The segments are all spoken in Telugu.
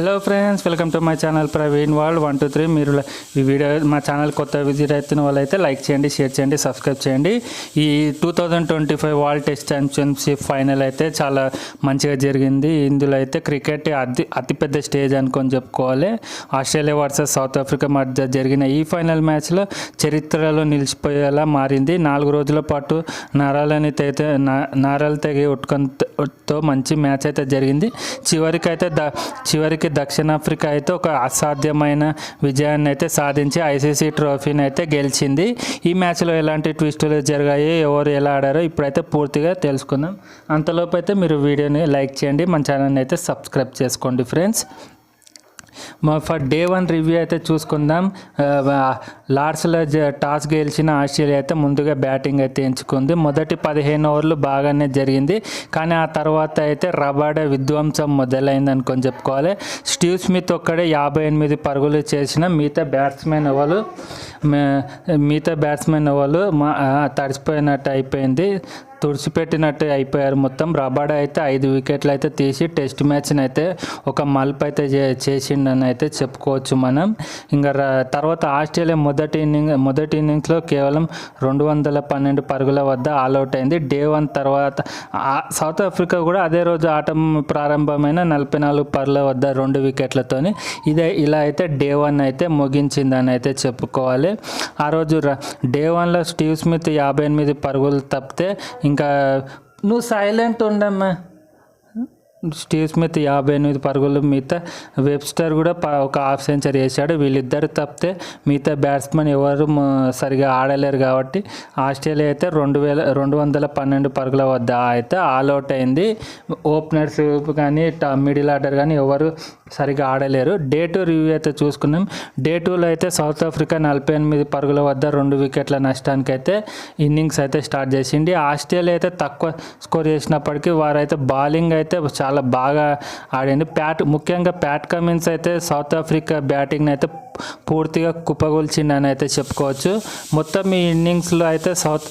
Hello friends welcome to my channel Praveen world one two three మీరు ఈ వీడియో మా ఛానల్ కొత్త విజిట్ అవుతున్న వాళ్ళైతే లైక్ చేయండి షేర్ చేయండి సబ్స్క్రైబ్ చేయండి. ఈ two thousand twenty five world test championship final అయితే చాలా మంచిగా జరిగింది. ఇందులో అయితే క్రికెట్ అతి అతిపెద్ద స్టేజ్ అనుకొని చెప్పుకోవాలి. ఆస్ట్రేలియా వర్సెస్ సౌత్ ఆఫ్రికా మధ్య జరిగిన ఈ ఫైనల్ మ్యాచ్లో చరిత్రలో నిలిచిపోయేలా మారింది. నాలుగు రోజుల పాటు నరాలని తెగితే నారాలు తెగి ఉట్టుకొనతో మంచి మ్యాచ్ అయితే జరిగింది. చివరికి అయితే ద చివరికి దక్షిణాఫ్రికా అయితే ఒక అసాధ్యమైన విజయాన్ని అయితే సాధించి ఐసీసీ ట్రోఫీని అయితే గెలిచింది. ఈ మ్యాచ్లో ఎలాంటి ట్విస్టులు జరిగాయి ఎవరు ఎలా ఆడారో ఇప్పుడైతే పూర్తిగా తెలుసుకుందాం. అంతలోపు అయితే మీరు వీడియోని లైక్ చేయండి మన ఛానల్ని అయితే సబ్స్క్రైబ్ చేసుకోండి ఫ్రెండ్స్. మా ఫర్ డే వన్ రివ్యూ అయితే చూసుకుందాం. లార్డ్స్లో టాస్ గెలిచిన ఆస్ట్రేలియా అయితే ముందుగా బ్యాటింగ్ అయితే ఎంచుకుంది. మొదటి పదిహేను ఓవర్లు బాగానే జరిగింది. కానీ ఆ తర్వాత అయితే రబాడే విధ్వంసం మొదలైందని కొంచెం చెప్పుకోవాలి. స్టీవ్ స్మిత్ ఒక్కడే యాభై ఎనిమిది పరుగులు చేసిన మిగతా బ్యాట్స్మెన్ ఎవరు? మిగతా బ్యాట్స్మెన్ ఎవరు? మా తడిసిపోయినట్టు అయిపోయింది. తుడిచిపెట్టినట్టు అయిపోయారు మొత్తం. రబాడ అయితే ఐదు వికెట్లు అయితే తీసి టెస్ట్ మ్యాచ్ని అయితే ఒక మలుపు అయితే చే- చేసిండని అయితే చెప్పుకోవచ్చు మనం. ఇంకా తర్వాత ఆస్ట్రేలియా మొదటి ఇన్నింగ్ మొదటి ఇన్నింగ్స్లో కేవలం రెండు వందల పన్నెండు పరుగుల వద్ద ఆల్అవుట్ అయింది. డే వన్ తర్వాత సౌత్ ఆఫ్రికా కూడా అదే రోజు ఆట ప్రారంభమైన నలభై నాలుగు పరుగుల వద్ద రెండు వికెట్లతోని ఇదే ఇలా అయితే డే వన్ అయితే ముగించిందని అయితే చెప్పుకోవాలి. ఆ రోజు డే వన్లో స్టీవ్ స్మిత్ యాభై ఎనిమిది పరుగులు తప్పితే ఇంకా నువ్వు సైలెంట్ ఉండమ్మా. స్టీవ్ స్మిత్ యాభై ఎనిమిది పరుగులు మిగతా వెబ్స్టర్ కూడా ఒక హాఫ్ సెంచరీ వేశాడు. వీళ్ళిద్దరు తప్పితే మిగతా బ్యాట్స్మెన్ ఎవరు సరిగా ఆడలేరు కాబట్టి ఆస్ట్రేలియా అయితే రెండు వేల రెండు వందల పన్నెండు పరుగుల వద్ద అయితే ఆల్అవుట్ అయింది. ఓపెనర్స్ కానీ మిడిల్ ఆర్డర్ కానీ ఎవరు సరిగా ఆడలేరు. డే టూ రివ్యూ అయితే చూసుకున్నాం. డే టూలో అయితే సౌత్ ఆఫ్రికా నలభై ఎనిమిది పరుగుల వద్ద రెండు వికెట్ల నష్టానికి అయితే ఇన్నింగ్స్ అయితే స్టార్ట్ చేసింది. ఆస్ట్రేలియా అయితే తక్కువ స్కోర్ చేసినప్పటికీ వారైతే బౌలింగ్ అయితే చాలా చాలా బాగా ఆడింది. ప్యాట్ ముఖ్యంగా ప్యాట్ కమిన్స్ అయితే సౌత్ ఆఫ్రికా బ్యాటింగ్ అయితే పూర్తిగా కుప్పగొల్చిండని అయితే చెప్పుకోవచ్చు. మొత్తం ఈ ఇన్నింగ్స్లో అయితే సౌత్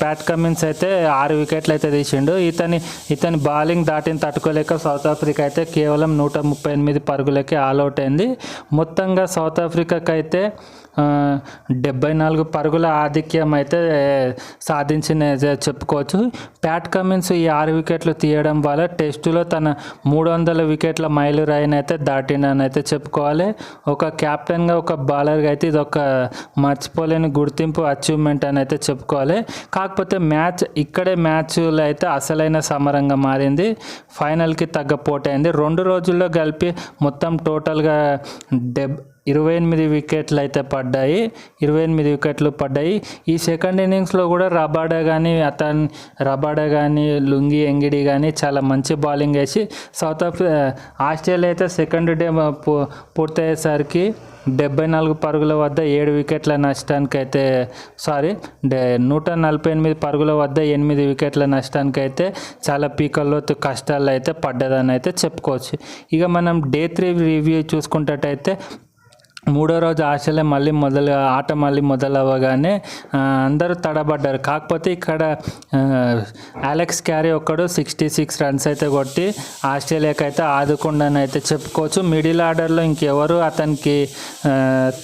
ప్యాట్ కమిన్స్ అయితే ఆరు వికెట్లు అయితే తీసిండు. ఇతని ఇతని బౌలింగ్ దాటిని తట్టుకోలేక సౌత్ ఆఫ్రికా అయితే కేవలం నూట ముప్పై ఎనిమిది పరుగులకే ఆల్అవుట్ అయింది. మొత్తంగా సౌత్ ఆఫ్రికాకైతే అయితే డెబ్బై నాలుగు పరుగుల ఆధిక్యం అయితే సాధించిన చెప్పుకోవచ్చు. ప్యాట్ కమిన్స్ ఈ ఆరు వికెట్లు తీయడం వల్ల టెస్టులో తన మూడు వందల వికెట్ల మైలురాయిని అయితే దాటిండని అయితే చెప్పుకోవాలి. ఒక క్యాప్టెన్గా ఒక బౌలర్గా అయితే ఇది ఒక మర్చిపోలేని గుర్తింపు అచీవ్మెంట్ అని అయితే చెప్పుకోవాలి. కాకపోతే మ్యాచ్ ఇక్కడే మ్యాచ్లో అయితే అసలైన సమరంగా మారింది. ఫైనల్కి తగ్గ పోటైంది. రెండు రోజుల్లో కలిపి మొత్తం టోటల్గా డెబ్ ఇరవై ఎనిమిది వికెట్లు అయితే పడ్డాయి ఇరవై ఎనిమిది వికెట్లు పడ్డాయి. ఈ సెకండ్ ఇన్నింగ్స్లో కూడా రబాడా కానీ అతన్ రబాడా కానీ లుంగి ఎంగిడి కానీ చాలా మంచి బౌలింగ్ వేసి సౌత్ ఆఫ్రి ఆస్ట్రేలియా అయితే సెకండ్ డే పూ- పూర్తయ్యేసరికి డెబ్బై నాలుగు పరుగుల వద్ద ఏడు వికెట్ల నష్టానికి అయితే సారీ డే నూట నలభై ఎనిమిది పరుగుల వద్ద ఎనిమిది వికెట్ల నష్టానికి అయితే చాలా పీకల్లోతు కష్టాలు అయితే పడ్డదని అయితే చెప్పుకోవచ్చు. ఇక మనం డే త్రీ రివ్యూ చూసుకున్నట్టయితే మూడో రోజు ఆస్ట్రేలియా మళ్ళీ మొదలు ఆట మళ్ళీ మొదలవ్వగానే అందరూ తడబడ్డారు. కాకపోతే ఇక్కడ అలెక్స్ క్యారీ ఒక్కడు సిక్స్టీ సిక్స్ రన్స్ అయితే కొట్టి ఆస్ట్రేలియాకి అయితే ఆదుకుండని అయితే చెప్పుకోవచ్చు. మిడిల్ ఆర్డర్లో ఇంకెవరు అతనికి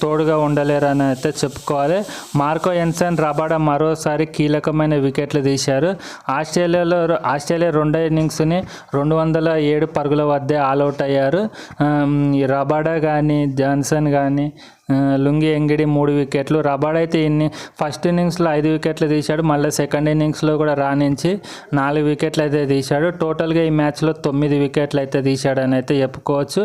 తోడుగా ఉండలేరు అని అయితే చెప్పుకోవాలి. మార్కో ఎన్సన్ రబాడా మరోసారి కీలకమైన వికెట్లు తీశారు. ఆస్ట్రేలియాలో ఆస్ట్రేలియా రెండో ఇన్నింగ్స్ని రెండు వందల ఏడు పరుగుల వద్దే ఆల్అవుట్ అయ్యారు. రబాడా కానీ జాన్సన్ కానీ ఆ, లుంగి ఎంగిడి మూడు వికెట్లు. రబాడ్ అయితే ఇన్ని ఫస్ట్ ఇన్నింగ్స్లో ఐదు వికెట్లు తీశాడు. మళ్ళీ సెకండ్ ఇన్నింగ్స్లో కూడా రాణించి నాలుగు వికెట్లు అయితే తీశాడు. టోటల్గా ఈ మ్యాచ్లో తొమ్మిది వికెట్లు అయితే తీశాడని అయితే చెప్పుకోవచ్చు.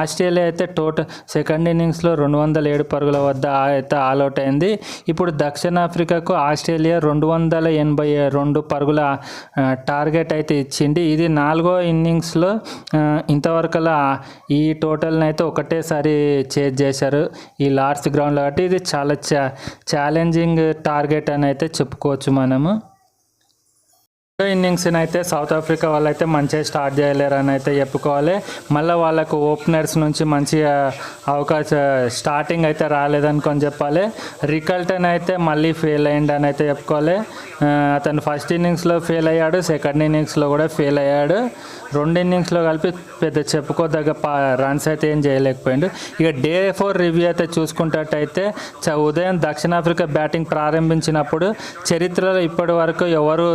ఆస్ట్రేలియా అయితే టోటల్ సెకండ్ ఇన్నింగ్స్లో రెండు వందల ఏడు పరుగుల వద్ద అయితే ఆల్అవుట్ అయింది. ఇప్పుడు దక్షిణాఫ్రికాకు ఆస్ట్రేలియా రెండు వందల ఎనభై రెండు పరుగుల టార్గెట్ అయితే ఇచ్చింది. ఇది నాలుగో ఇన్నింగ్స్లో ఇంతవరకులా ఇంతవరకలా ఈ టోటల్ని అయితే ఒకటేసారి చేజ్ చేశారు. ఈ లార్డ్స్ గ్రౌండ్లో కాబట్టి ఇది చాలా చా ఛాలెంజింగ్ టార్గెట్ అని అయితే చెప్పుకోవచ్చు మనము. ఇన్నింగ్స్ని అయితే సౌత్ ఆఫ్రికా వాళ్ళు అయితే మంచిగా స్టార్ట్ చేయలేరని అయితే చెప్పుకోవాలి. మళ్ళీ వాళ్ళకు ఓపెనర్స్ నుంచి మంచి అవకాశం స్టార్టింగ్ అయితే రాలేదనుకొని చెప్పాలి. రికల్టన్ అయితే మళ్ళీ ఫెయిల్ అయ్యిండు అని అయితే చెప్పుకోవాలి. అతను ఫస్ట్ ఇన్నింగ్స్లో ఫెయిల్ అయ్యాడు సెకండ్ ఇన్నింగ్స్లో కూడా ఫెయిల్ అయ్యాడు. రెండు ఇన్నింగ్స్లో కలిపి పెద్ద చెప్పుకోదగ్గ రన్స్ అయితే ఏం చేయలేకపోయాడు. ఇక డే ఫోర్ రివ్యూ అయితే చూసుకున్నట్టయితే చ ఉదయం దక్షిణాఫ్రికా బ్యాటింగ్ ప్రారంభించినప్పుడు చరిత్రలో ఇప్పటి వరకు ఎవరు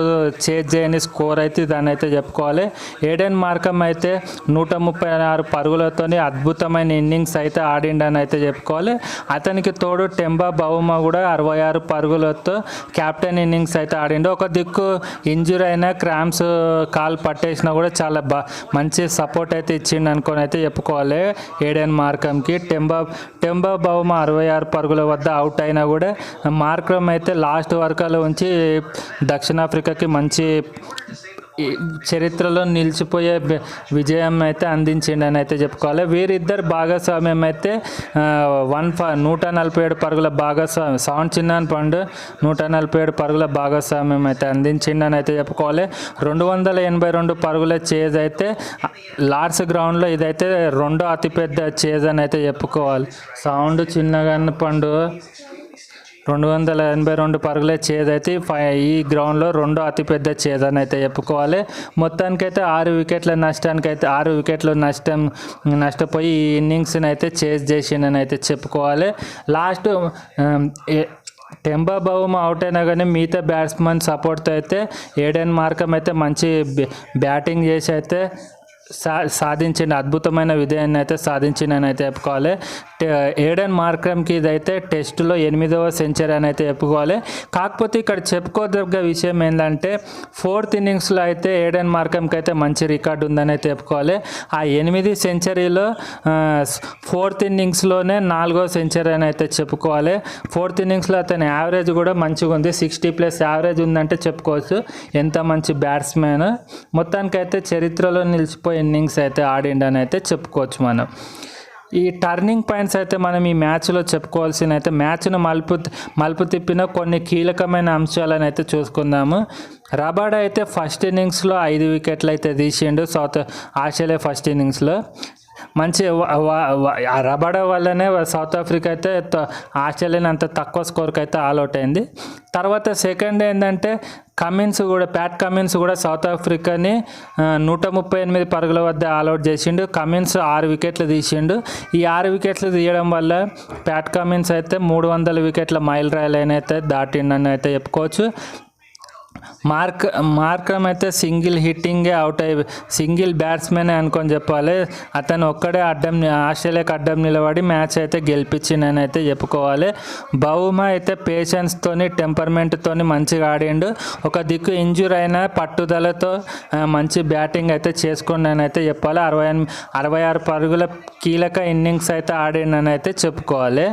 చేజ్ చేయని స్కోర్ అయితే దాన్ని అయితే చెప్పుకోవాలి. ఏడెన్ మార్కం అయితే నూట ముప్పై ఆరు పరుగులతోని అద్భుతమైన ఇన్నింగ్స్ అయితే ఆడిండని అయితే చెప్పుకోవాలి. అతనికి తోడు టెంబా బౌమా కూడా అరవై ఆరు పరుగులతో కెప్టెన్ ఇన్నింగ్స్ అయితే ఆడిండు. ఒక దిక్కు ఇంజురీ అయినా క్రామ్స్ కాల్ పట్టేసినా కూడా చాలా బా మంచి సపోర్ట్ అయితే ఇచ్చిండు అనుకొని అయితే చెప్పుకోవాలి. ఏడెన్ మార్కంకి టెంబా టెంబా బౌమా అరవై ఆరు పరుగుల వద్ద అవుట్ అయినా కూడా మార్క్రమ్ అయితే లాస్ట్ వర్కాలు ఉంచి దక్షిణాఫ్రికాకి మంచి చరిత్రలో నిలిచిపోయే విజయం అయితే అందించిండి అని అయితే చెప్పుకోవాలి. వీరిద్దరు భాగస్వామ్యం అయితే వన్ ఫ నూట నలభై ఏడు పరుగుల భాగస్వామ్యం సౌండ్ చిన్నాన్ పండు నూట నలభై ఏడు పరుగుల భాగస్వామ్యం అయితే అందించిండని అయితే చెప్పుకోవాలి. రెండు వందల ఎనభై రెండు పరుగుల చేజ్ అయితే లార్డ్స్ గ్రౌండ్లో ఇదైతే రెండో అతిపెద్ద చేజ్ అని అయితే చెప్పుకోవాలి. సౌండ్ చిన్నగా పండు రెండు వందల ఎనభై రెండు పరుగుల చేదైతే ఫై ఈ గ్రౌండ్లో రెండో అతిపెద్ద చేదని అయితే చెప్పుకోవాలి. మొత్తానికైతే ఆరు వికెట్ల నష్టానికి అయితే ఆరు వికెట్ల నష్టం నష్టపోయి ఈ ఇన్నింగ్స్ని అయితే చేజ్ చేసిండని అయితే చెప్పుకోవాలి. లాస్ట్ టెంబా బౌమ్ అవుట్ అయినా కానీ మిగతా బ్యాట్స్మెన్ సపోర్ట్తో అయితే ఏడెన్ మార్కం అయితే మంచి బ్యాటింగ్ చేసి అయితే సా సాధించిన అద్భుతమైన విజయాన్ని అయితే సాధించిందని అయితే చెప్పుకోవాలి. ఏడెన్ మార్క్రమ్కి ఇదైతే టెస్టులో ఎనిమిదవ సెంచరీ అని అయితే చెప్పుకోవాలి. కాకపోతే ఇక్కడ చెప్పుకోదగ్గ విషయం ఏంటంటే ఫోర్త్ ఇన్నింగ్స్లో అయితే ఏడెన్ మార్క్రమ్కి అయితే మంచి రికార్డు ఉందని అయితే చెప్పుకోవాలి. ఆ ఎనిమిది సెంచరీలో ఫోర్త్ ఇన్నింగ్స్లోనే నాలుగో సెంచరీ అని అయితే చెప్పుకోవాలి. ఫోర్త్ ఇన్నింగ్స్లో అతని యావరేజ్ కూడా మంచిగా ఉంది. సిక్స్టీ ప్లస్ యావరేజ్ ఉందంటే చెప్పుకోవచ్చు. ఎంత మంచి బ్యాట్స్మెన్ మొత్తానికైతే చరిత్రలో నిలిచిపోయి ఇన్నింగ్స్ అయితే ఆడిండని అయితే చెప్పుకోవచ్చు మనం. ఈ టర్నింగ్ పాయింట్స్ అయితే మనం ఈ మ్యాచ్లో చెప్పుకోవాల్సిన అయితే మ్యాచ్ను మలుపు మలుపు తిప్పిన కొన్ని కీలకమైన అంశాలను అయితే చూసుకుందాము. రబాడ్ అయితే ఫస్ట్ ఇన్నింగ్స్లో ఐదు వికెట్లు అయితే తీసిండు. సౌత్ ఆస్ట్రేలియా ఫస్ట్ ఇన్నింగ్స్లో మంచి ఆ రబడ వల్లనే సౌత్ ఆఫ్రికా అయితే త- అంత తక్కువ స్కోర్కి అయితే ఆల్అవుట్ అయింది. తర్వాత సెకండ్ ఏంటంటే కమిన్స్ కూడా ప్యాట్ కమిన్స్ కూడా సౌత్ ఆఫ్రికాని నూట ముప్పై ఎనిమిది పరుగుల వద్ద ఆల్అవుట్ చేసిండు. కమిన్స్ ఆరు వికెట్లు తీసిండు. ఈ ఆరు వికెట్లు తీయడం వల్ల ప్యాట్ కమిన్స్ అయితే మూడు వందల వికెట్ల మైల్ రాయలైన అయితే దాటిండని అయితే చెప్పుకోవచ్చు. మార్క్ మార్క్రమ్ అయితే సింగిల్ హిట్టింగే అవుట్ అయ్యి సింగిల్ బ్యాట్స్మెన్ అనుకొని చెప్పాలి. అతను ఒక్కడే అడ్డం ఆస్ట్రేలియాకి అడ్డం నిలబడి మ్యాచ్ అయితే గెలిపించిండని అయితే చెప్పుకోవాలి. బహుమ అయితే పేషెన్స్తోని టెంపర్మెంట్తోని మంచిగా ఆడిండు. ఒక దిక్కు ఇంజూర్ అయినా పట్టుదలతో మంచి బ్యాటింగ్ అయితే చేసుకోండి అయితే చెప్పాలి. అరవై అరవై ఆరు పరుగుల కీలక ఇన్నింగ్స్ అయితే ఆడిండని అయితే చెప్పుకోవాలి.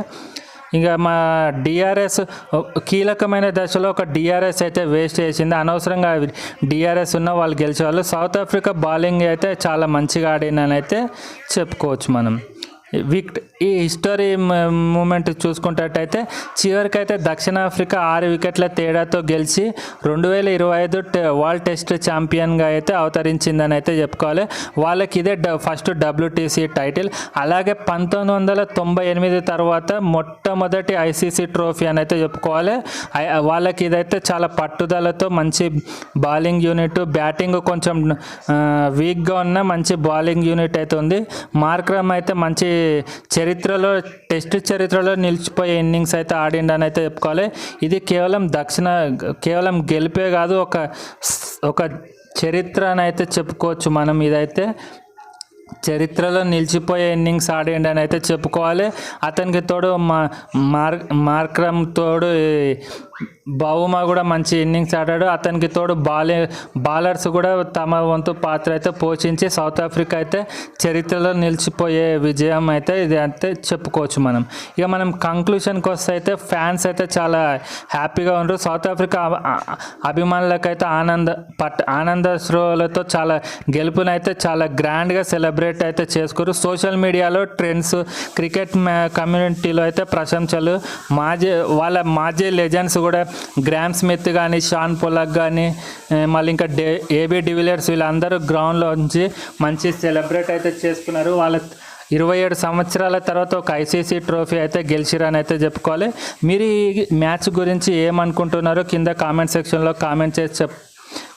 ఇంకా మా డిఆర్ఎస్ కీలకమైన దశలో ఒక డిఆర్ఎస్ అయితే వేస్ట్ చేసింది. అనవసరంగా డిఆర్ఎస్ ఉన్న వాళ్ళు గెలిచేవాళ్ళు సౌత్ ఆఫ్రికా బౌలింగ్ అయితే చాలా మంచిగా ఆడిందని అయితే చెప్పుకోవచ్చు మనం. విక్ట్ ఈ హిస్టరీ మూమెంట్ చూసుకున్నట్టయితే చివరికైతే దక్షిణాఫ్రికా ఆరు వికెట్ల తేడాతో గెలిచి రెండు వేల ఇరవై ఐదు వరల్డ్ టెస్ట్ ఛాంపియన్గా అయితే అవతరించిందని అయితే చెప్పుకోవాలి. వాళ్ళకి ఇదే డ ఫస్ట్ డబ్ల్యూటీసీ టైటిల్. అలాగే పంతొమ్మిది వందల తొంభై ఎనిమిది తర్వాత మొట్టమొదటి ఐసీసీ ట్రోఫీ అని అయితే చెప్పుకోవాలి. వాళ్ళకి ఇదైతే చాలా పట్టుదలతో మంచి బౌలింగ్ యూనిట్ బ్యాటింగ్ కొంచెం వీక్గా ఉన్న మంచి బౌలింగ్ యూనిట్ అయితే ఉంది. మార్క్రమ్ అయితే మంచి చరిత్రలో టెస్ట్ చరిత్రలో నిలిచిపోయే ఇన్నింగ్స్ అయితే ఆడిండని అయితే చెప్పుకోవాలి. ఇది కేవలం దక్షిణ కేవలం గెలిపే కాదు ఒక ఒక చరిత్ర అని అయితే చెప్పుకోవచ్చు మనం ఇదైతే. చరిత్రలో నిలిచిపోయే ఇన్నింగ్స్ ఆడిండి అని అయితే చెప్పుకోవాలి. అతనికి తోడు మా మార్ మార్క్రమ్ తోడు ఈ కూడా మంచి ఇన్నింగ్స్ ఆడాడు. అతనికి తోడు బాలే బాలర్స్ కూడా తమ వంతు పాత్ర అయితే పోషించి సౌత్ ఆఫ్రికా అయితే చరిత్రలో నిలిచిపోయే విజయం అయితే ఇది అయితే చెప్పుకోవచ్చు మనం. ఇక మనం కంక్లూషన్కి వస్తే అయితే ఫ్యాన్స్ అయితే చాలా హ్యాపీగా ఉన్నారు సౌత్ ఆఫ్రికా అభిమానులకైతే ఆనంద పట్ ఆనంద శ్రోలతో చాలా గెలుపునైతే చాలా గ్రాండ్గా సెలబ్రేట్ అయితే చేసుకోరు సోషల్ మీడియాలో ట్రెండ్స్ క్రికెట్ కమ్యూనిటీలో అయితే ప్రశంసలు. మాజీ వాళ్ళ మాజీ లెజెండ్స్ కూడా గ్రామ్ స్మిత్ కానీ షాన్ పొలక్ కానీ మళ్ళీ ఇంకా డే ఏబీ డివిలియర్స్ వీళ్ళందరూ గ్రౌండ్లో ఉంచి మంచి సెలబ్రేట్ అయితే చేసుకున్నారు. వాళ్ళ ఇరవై ఏడు సంవత్సరాల తర్వాత ఒక ఐసీసీ ట్రోఫీ అయితే గెలిచిరని అయితే చెప్పుకోవాలి. మీరు ఈ మ్యాచ్ గురించి ఏమనుకుంటున్నారో కింద కామెంట్ సెక్షన్లో కామెంట్ చేసి చెప్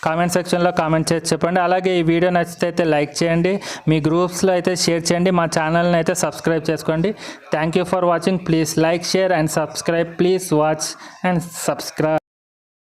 కామెంట్ సెక్షన్లో కామెంట్ చేసి చెప్పండి. అలాగే ఈ వీడియో నచ్చితే అయితే లైక్ చేయండి. మీ గ్రూప్స్లో అయితే షేర్ చేయండి. మా ఛానల్ని అయితే సబ్స్క్రైబ్ చేసుకోండి. Thank you for watching please like share and subscribe please watch and subscribe